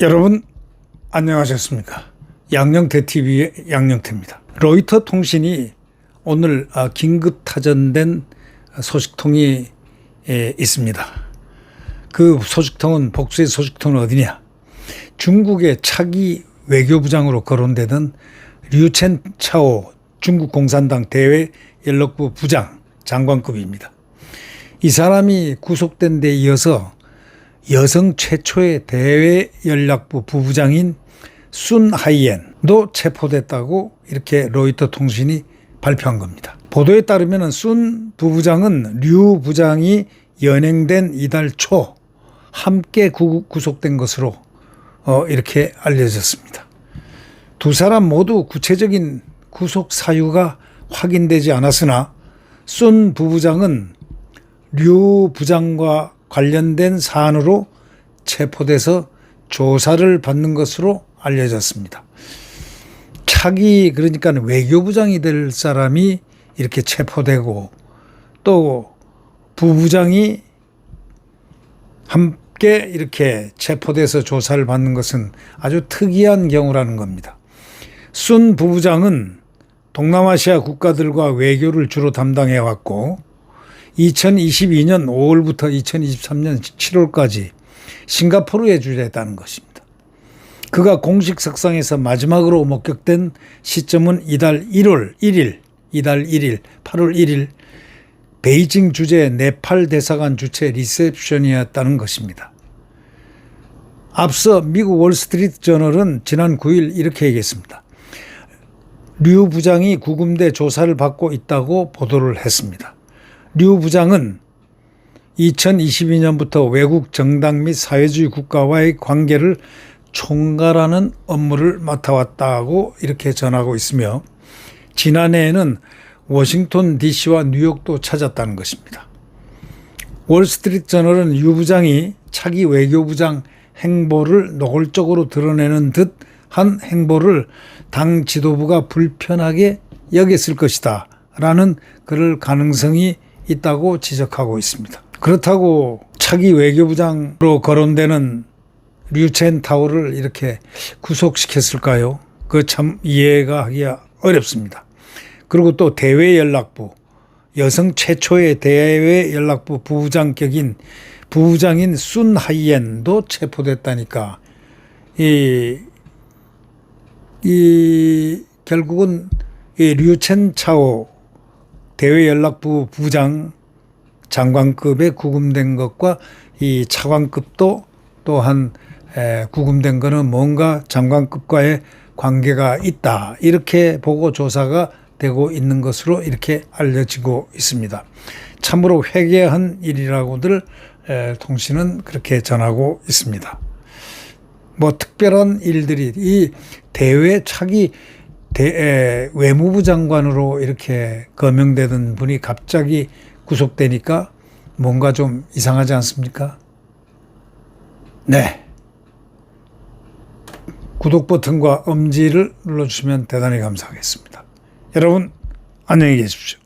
여러분 안녕하셨습니까? 양영태 TV의 양영태입니다. 로이터 통신이 오늘 아, 긴급 타전된 소식통이 에, 있습니다. 그 소식통은 복수의 소식통은 어디냐? 중국의 차기 외교부장으로 거론되던 류첸 차오 중국 공산당 대외 연락부 부장 장관급입니다. 이 사람이 구속된 데 이어서 여성 최초의 대외 연락부 부부장인 순 하이엔도 체포됐다고 이렇게 로이터 통신이 발표한 겁니다. 보도에 따르면 순 부부장은 류 부장이 연행된 이달 초 함께 구- 구속된 것으로 어, 이렇게 알려졌습니다. 두 사람 모두 구체적인 구속 사유가 확인되지 않았으나 순 부부장은 류 부장과 관련된 사안으로 체포돼서 조사를 받는 것으로 알려졌습니다. 차기 그러니까 외교부장이 될 사람이 이렇게 체포되고 또 부부장이 함께 이렇게 체포돼서 조사를 받는 것은 아주 특이한 경우라는 겁니다. 순 부부장은 동남아시아 국가들과 외교를 주로 담당해 왔고 2022년 5월부터 2023년 7월까지 싱가포르에 주재했다는 것입니다. 그가 공식 석상에서 마지막으로 목격된 시점은 이달 1월 1일, 이달 1일, 8월 1일 베이징 주재 네팔 대사관 주최 리셉션이었다는 것입니다. 앞서 미국 월스트리트 저널은 지난 9일 이렇게 얘기했습니다. 류 부장이 구금돼 조사를 받고 있다고 보도를 했습니다. 류 부장은 2022년부터 외국 정당 및 사회주의 국가와의 관계를 총괄하는 업무를 맡아왔다고 이렇게 전하고 있으며 지난해에는 워싱턴 DC와 뉴욕도 찾았다는 것입니다. 월스트리트 저널은 유 부장이 차기 외교부장 행보를 노골적으로 드러내는 듯한 행보를 당 지도부가 불편하게 여겼을 것이다. 라는 그럴 가능성이 있다고 지적하고 있습니다. 그렇다고 차기 외교부장으로 거론되는 류첸 타오를 이렇게 구속시켰을까요? 그 참 이해가 하기가 어렵습니다. 그리고 또 대외연락부 여성 최초의 대외연락부 부부장격인 부부장인 순 하이엔도 체포됐다니까 이, 이 결국은 이 류첸 차오 대외연락부 부장 장관급에 구금된 것과 이 차관급도 또한 에, 구금된 거는 뭔가 장관급과의 관계가 있다 이렇게 보고 조사가 되고 있는 것으로 이렇게 알려지고 있습니다. 참으로 회개한 일이라고들 에, 통신은 그렇게 전하고 있습니다. 뭐 특별한 일들이 이 대외 차기 대, 에, 외무부 장관으로 이렇게 거명되던 분이 갑자기 구속되니까 뭔가 좀 이상하지 않습니까? 네. 구독 버튼과 엄지를 눌러주시면 대단히 감사하겠습니다. 여러분, 안녕히 계십시오.